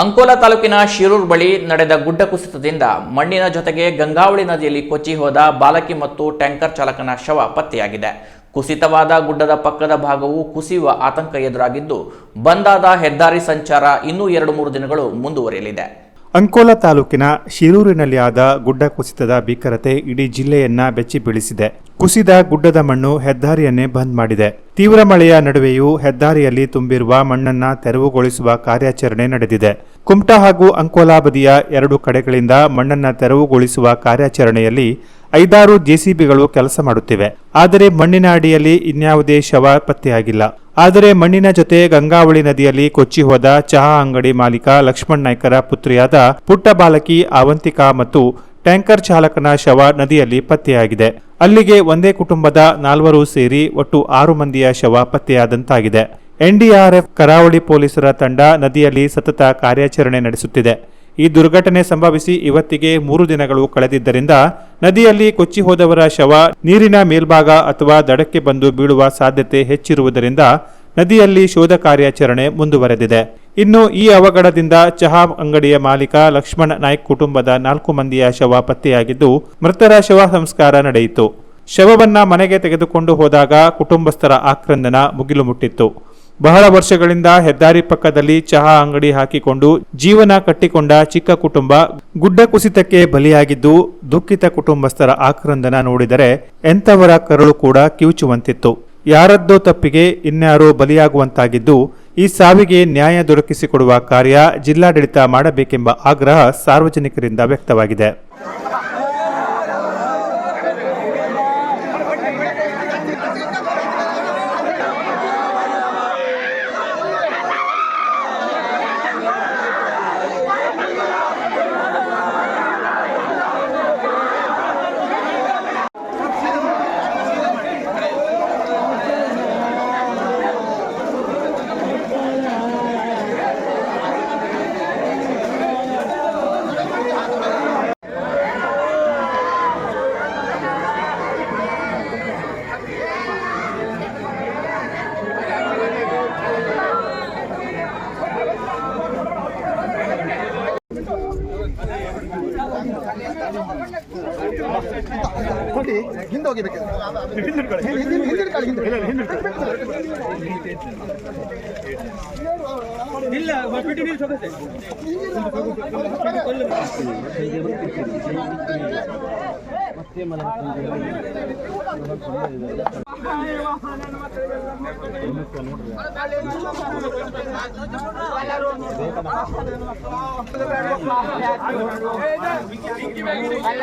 ಅಂಕೋಲಾ ತಾಲೂಕಿನ ಶಿರೂರ್ ಬಳಿ ನಡೆದ ಗುಡ್ಡ ಕುಸಿತದಿಂದ ಮಣ್ಣಿನ ಜೊತೆಗೆ ಗಂಗಾವಳಿ ನದಿಯಲ್ಲಿ ಕೊಚ್ಚಿ ಹೋದ ಬಾಲಕಿ ಮತ್ತು ಟ್ಯಾಂಕರ್ ಚಾಲಕನ ಶವ ಪತ್ತೆಯಾಗಿದೆ. ಕುಸಿತವಾದ ಗುಡ್ಡದ ಪಕ್ಕದ ಭಾಗವು ಕುಸಿಯುವ ಆತಂಕ ಎದುರಾಗಿದ್ದು, ಬಂದಾದ ಹೆದ್ದಾರಿ ಸಂಚಾರ ಇನ್ನೂ ಎರಡು ಮೂರು ದಿನಗಳು ಮುಂದುವರಿಯಲಿದೆ. ಅಂಕೋಲಾ ತಾಲೂಕಿನ ಶಿರೂರಿನಲ್ಲಿ ಆದ ಗುಡ್ಡ ಕುಸಿತದ ಭೀಕರತೆ ಇಡೀ ಜಿಲ್ಲೆಯನ್ನ ಬೆಚ್ಚಿ ಬೀಳಿಸಿದೆ ಕುಸಿದ ಗುಡ್ಡದ ಮಣ್ಣು ಹೆದ್ದಾರಿಯನ್ನೇ ಬಂದ್ ಮಾಡಿದೆ. ತೀವ್ರ ಮಳೆಯ ನಡುವೆಯೂ ಹೆದ್ದಾರಿಯಲ್ಲಿ ತುಂಬಿರುವ ಮಣ್ಣನ್ನ ತೆರವುಗೊಳಿಸುವ ಕಾರ್ಯಾಚರಣೆ ನಡೆದಿದೆ. ಕುಮಟಾ ಹಾಗೂ ಅಂಕೋಲಾ ಬದಿಯ ಎರಡು ಕಡೆಗಳಿಂದ ಮಣ್ಣನ್ನ ತೆರವುಗೊಳಿಸುವ ಕಾರ್ಯಾಚರಣೆಯಲ್ಲಿ ಐದಾರು ಜೆಸಿಬಿಗಳು ಕೆಲಸ ಮಾಡುತ್ತಿವೆ. ಆದರೆ ಮಣ್ಣಿನ ಅಡಿಯಲ್ಲಿ ಇನ್ಯಾವುದೇ ಶವ ಪತ್ತೆಯಾಗಿಲ್ಲ. ಆದರೆ ಮಣ್ಣಿನ ಜೊತೆ ಗಂಗಾವಳಿ ನದಿಯಲ್ಲಿ ಕೊಚ್ಚಿ ಹೋದ ಚಹಾ ಅಂಗಡಿ ಮಾಲೀಕ ಲಕ್ಷ್ಮಣ್ ನಾಯ್ಕರ ಪುತ್ರಿಯಾದ ಪುಟ್ಟ ಬಾಲಕಿ ಅವಂತಿಕಾ ಮತ್ತು ಟ್ಯಾಂಕರ್ ಚಾಲಕನ ಶವ ನದಿಯಲ್ಲಿ ಪತ್ತೆಯಾಗಿದೆ. ಅಲ್ಲಿಗೆ ಒಂದೇ ಕುಟುಂಬದ ನಾಲ್ವರು ಸೇರಿ ಒಟ್ಟು ಆರು ಮಂದಿಯ ಶವ ಪತ್ತೆಯಾದಂತಾಗಿದೆ. ಎನ್ಡಿಆರ್ಎಫ್ ಕರಾವಳಿ ಪೊಲೀಸರ ತಂಡ ನದಿಯಲ್ಲಿ ಸತತ ಕಾರ್ಯಾಚರಣೆ ನಡೆಸುತ್ತಿದೆ. ಈ ದುರ್ಘಟನೆ ಸಂಭವಿಸಿ ಇವತ್ತಿಗೆ ಮೂರು ದಿನಗಳು ಕಳೆದಿದ್ದರಿಂದ ನದಿಯಲ್ಲಿ ಕೊಚ್ಚಿ ಹೋದವರ ಶವ ನೀರಿನ ಮೇಲ್ಭಾಗ ಅಥವಾ ದಡಕ್ಕೆ ಬಂದು ಬೀಳುವ ಸಾಧ್ಯತೆ ಹೆಚ್ಚಿರುವುದರಿಂದ ನದಿಯಲ್ಲಿ ಶೋಧ ಕಾರ್ಯಾಚರಣೆ ಮುಂದುವರೆದಿದೆ. ಇನ್ನು ಈ ಅವಘಡದಿಂದ ಚಹಾ ಅಂಗಡಿಯ ಮಾಲೀಕ ಲಕ್ಷ್ಮಣ ನಾಯ್ಕ್ ಕುಟುಂಬದ ನಾಲ್ಕು ಮಂದಿಯ ಶವ ಪತ್ತೆಯಾಗಿದ್ದು, ಮೃತರ ಶವ ಸಂಸ್ಕಾರ ನಡೆಯಿತು. ಶವವನ್ನ ಮನೆಗೆ ತೆಗೆದುಕೊಂಡು ಹೋದಾಗ ಕುಟುಂಬಸ್ಥರ ಆಕ್ರಂದನ ಮುಗಿಲು ಮುಟ್ಟಿತ್ತು. ಬಹಳ ವರ್ಷಗಳಿಂದ ಹೆದ್ದಾರಿ ಪಕ್ಕದಲ್ಲಿ ಚಹಾ ಅಂಗಡಿ ಹಾಕಿಕೊಂಡು ಜೀವನ ಕಟ್ಟಿಕೊಂಡ ಚಿಕ್ಕ ಕುಟುಂಬ ಗುಡ್ಡ ಕುಸಿತಕ್ಕೆ ಬಲಿಯಾಗಿದ್ದು ದುಃಖಿತ ಕುಟುಂಬಸ್ಥರ ಆಕ್ರಂದನ ನೋಡಿದರೆ ಎಂಥವರ ಕರುಳು ಕೂಡ ಕಿವುಚುವಂತಿತ್ತು. ಯಾರದ್ದೋ ತಪ್ಪಿಗೆ ಇನ್ಯಾರೋ ಬಲಿಯಾಗುವಂತಾಗಿದ್ದು ಈ ಸಾವಿಗೆ ನ್ಯಾಯ ದೊರಕಿಸಿಕೊಡುವ ಕಾರ್ಯ ಜಿಲ್ಲಾಡಳಿತ ಮಾಡಬೇಕೆಂಬ ಆಗ್ರಹ ಸಾರ್ವಜನಿಕರಿಂದ ವ್ಯಕ್ತವಾಗಿದೆ. ನೋಡಿ ಹಿಂದೆ ಹೋಗಿಬೇಕು ಇಲ್ಲ ಹಿಂದಿನ ಅಲ್ಲ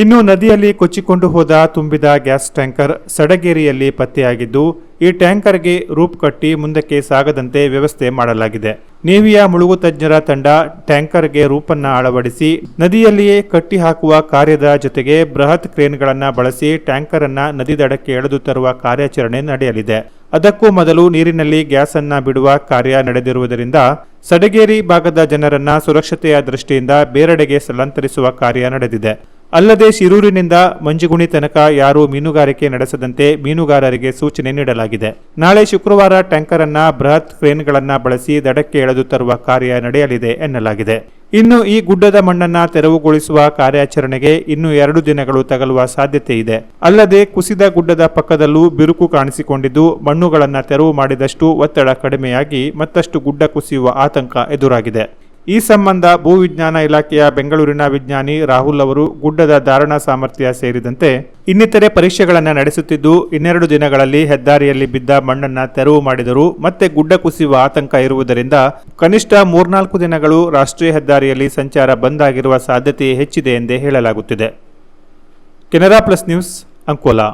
ಇನ್ನು ನದಿಯಲ್ಲಿ ಕೊಚ್ಚಿಕೊಂಡು ಹೋದ ತುಂಬಿದ ಗ್ಯಾಸ್ ಟ್ಯಾಂಕರ್ ಸಡಗೇರಿಯಲ್ಲಿ ಪತ್ತೆಯಾಗಿದ್ದು, ಈ ಟ್ಯಾಂಕರ್ಗೆ ರೂಪ್ ಕಟ್ಟಿ ಮುಂದಕ್ಕೆ ಸಾಗದಂತೆ ವ್ಯವಸ್ಥೆ ಮಾಡಲಾಗಿದೆ. ನೇವಿಯ ಮುಳುಗು ತಜ್ಞರ ತಂಡ ಟ್ಯಾಂಕರ್ಗೆ ರೂಪನ್ನ ಅಳವಡಿಸಿ, ನದಿಯಲ್ಲಿಯೇ ಕಟ್ಟಿ ಹಾಕುವ ಕಾರ್ಯದ ಜೊತೆಗೆ ಬೃಹತ್ ಕ್ರೇನ್ಗಳನ್ನು ಬಳಸಿ ಟ್ಯಾಂಕರ್ ಅನ್ನ ನದಿ ದಡಕ್ಕೆ ಎಳೆದು ತರುವ ಕಾರ್ಯಾಚರಣೆ ನಡೆಯಲಿದೆ. ಅದಕ್ಕೂ ಮೊದಲು ನೀರಿನಲ್ಲಿ ಗ್ಯಾಸ್ ಅನ್ನ ಬಿಡುವ ಕಾರ್ಯ ನಡೆದಿರುವುದರಿಂದ, ಸಡಗೇರಿ ಭಾಗದ ಜನರನ್ನ ಸುರಕ್ಷತೆಯ ದೃಷ್ಟಿಯಿಂದ ಬೇರೆಡೆಗೆ ಸ್ಥಳಾಂತರಿಸುವ ಕಾರ್ಯ ನಡೆದಿದೆ. ಅಲ್ಲದೆ ಶಿರೂರಿನಿಂದ ಮಂಜುಗುಣಿ ತನಕ ಯಾರೂ ಮೀನುಗಾರಿಕೆ ನಡೆಸದಂತೆ ಮೀನುಗಾರರಿಗೆ ಸೂಚನೆ ನೀಡಲಾಗಿದೆ. ನಾಳೆ ಶುಕ್ರವಾರ ಟ್ಯಾಂಕರ್ ಅನ್ನ ಬೃಹತ್ ಕ್ರೇನ್ಗಳನ್ನ ಬಳಸಿ ದಡಕ್ಕೆ ಎಳೆದು ತರುವ ಕಾರ್ಯ ನಡೆಯಲಿದೆ ಎನ್ನಲಾಗಿದೆ. ಇನ್ನು ಈ ಗುಡ್ಡದ ಮಣ್ಣನ್ನ ತೆರವುಗೊಳಿಸುವ ಕಾರ್ಯಾಚರಣೆಗೆ ಇನ್ನು ಎರಡು ದಿನಗಳು ತಗಲುವ ಸಾಧ್ಯತೆ ಇದೆ. ಅಲ್ಲದೆ ಕುಸಿದ ಗುಡ್ಡದ ಪಕ್ಕದಲ್ಲೂ ಬಿರುಕು ಕಾಣಿಸಿಕೊಂಡಿದ್ದು ಮಣ್ಣುಗಳನ್ನು ತೆರವು ಮಾಡಿದಷ್ಟು ಒತ್ತಡ ಕಡಿಮೆಯಾಗಿ ಮತ್ತಷ್ಟು ಗುಡ್ಡ ಕುಸಿಯುವ ಆತಂಕ ಎದುರಾಗಿದೆ. ಈ ಸಂಬಂಧ ಭೂವಿಜ್ಞಾನ ಇಲಾಖೆಯ ಬೆಂಗಳೂರಿನ ವಿಜ್ಞಾನಿ ರಾಹುಲ್ ಅವರು ಗುಡ್ಡದ ಧಾರಣಾ ಸಾಮರ್ಥ್ಯ ಸೇರಿದಂತೆ ಇನ್ನಿತರೆ ಪರೀಕ್ಷೆಗಳನ್ನು ನಡೆಸುತ್ತಿದ್ದು, ಇನ್ನೆರಡು ದಿನಗಳಲ್ಲಿ ಹೆದ್ದಾರಿಯಲ್ಲಿ ಬಿದ್ದ ಮಣ್ಣನ್ನು ತೆರವು ಮಾಡಿದರು ಮತ್ತೆ ಗುಡ್ಡ ಕುಸಿಯುವ ಆತಂಕ ಇರುವುದರಿಂದ ಕನಿಷ್ಠ ಮೂರ್ನಾಲ್ಕು ದಿನಗಳು ರಾಷ್ಟ್ರೀಯ ಹೆದ್ದಾರಿಯಲ್ಲಿ ಸಂಚಾರ ಬಂದ್ ಆಗಿರುವ ಸಾಧ್ಯತೆ ಹೆಚ್ಚಿದೆ ಎಂದೇ ಹೇಳಲಾಗುತ್ತಿದೆ. Canara plus news, Ankola.